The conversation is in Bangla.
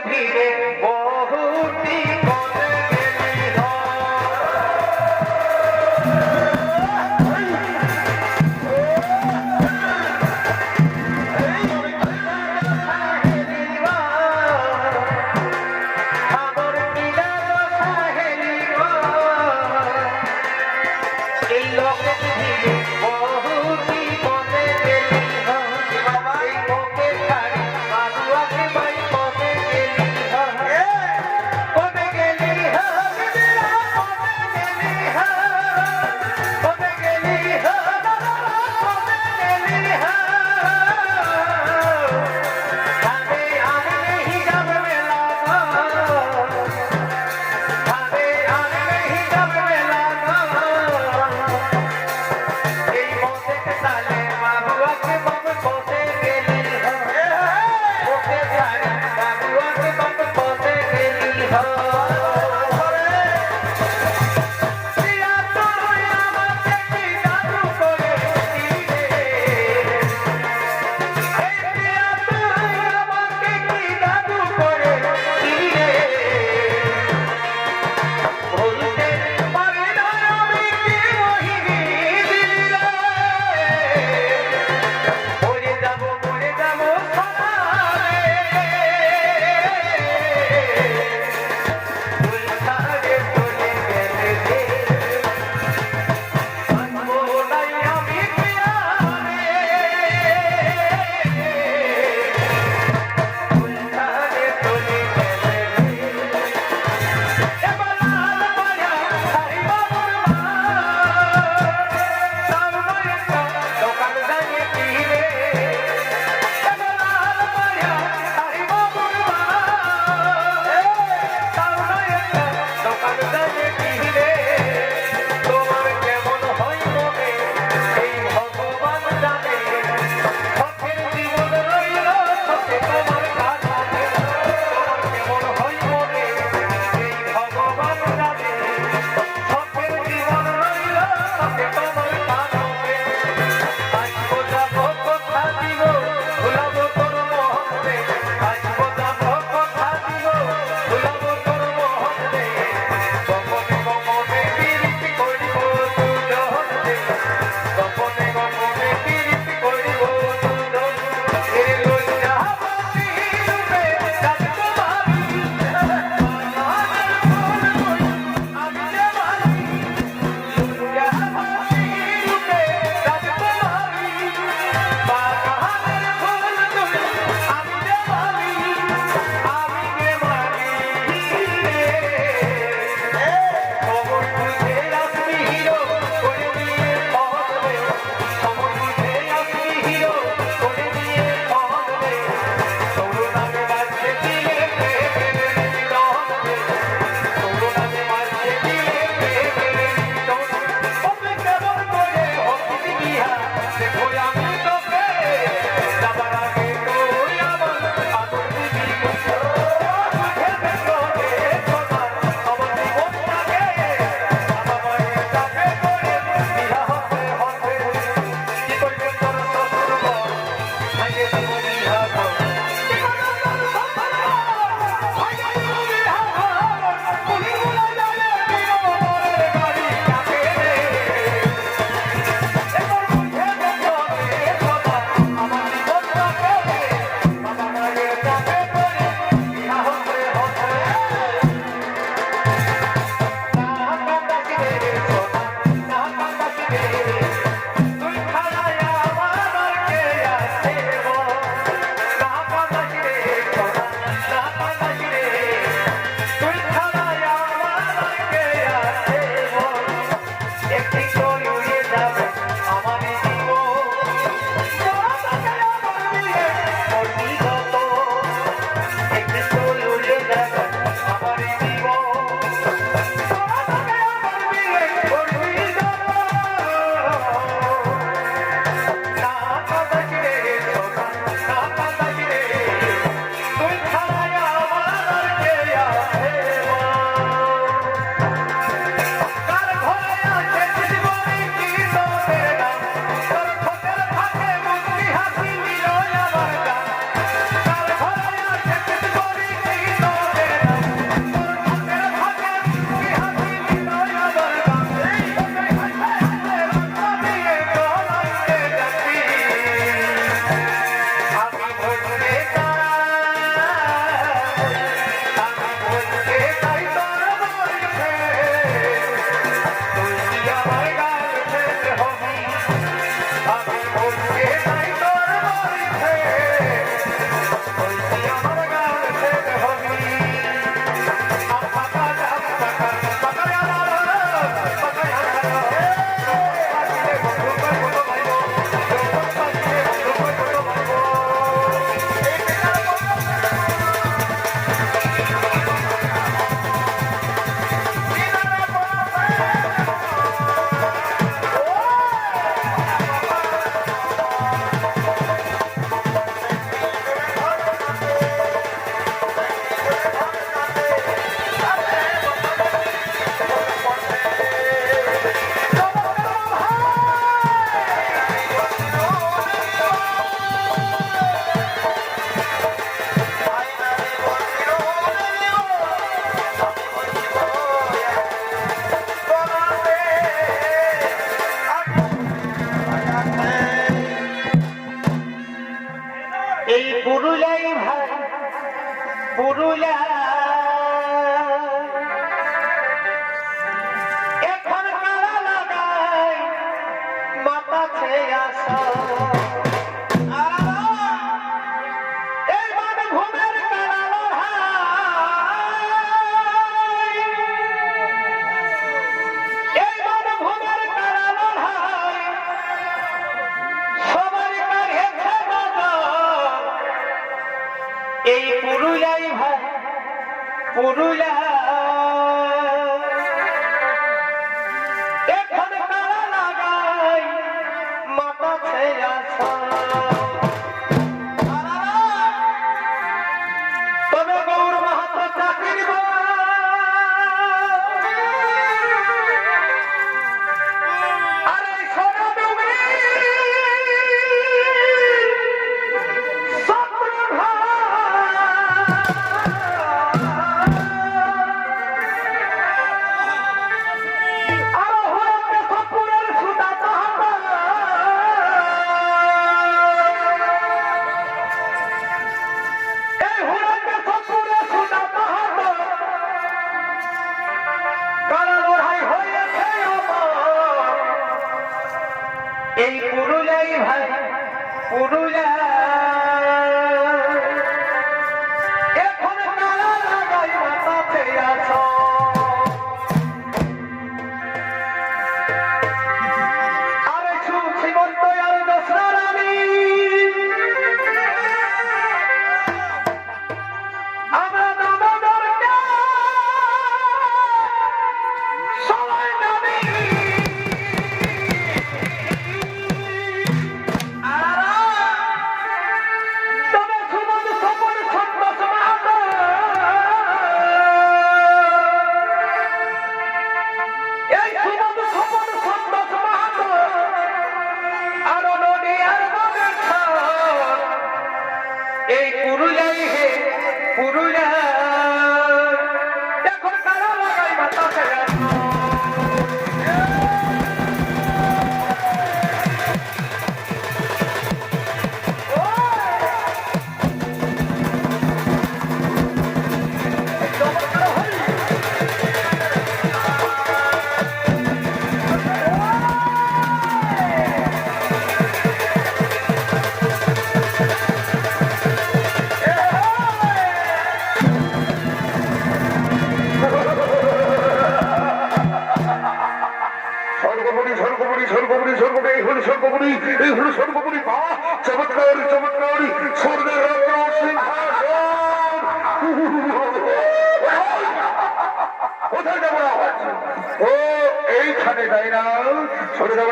ভিড়ে বহুটি 다 পুরুলাই ভাই পুরুলা এখন কারা লাগাই মাথা ছেড়ে কারা লড়াই হয়েছে এই পুরুলাই ভাই পুরুলাই স্বর্গপুরী স্বর্গপুরী স্বর্গপুরী স্বর্গপুরী এই হলো স্বর্গপুরী এই হলো স্বর্গপুরী চমৎকার চমৎকার স্বর্গের কোথায় যাব? ও, এইখানে, তাই না? সরে যাব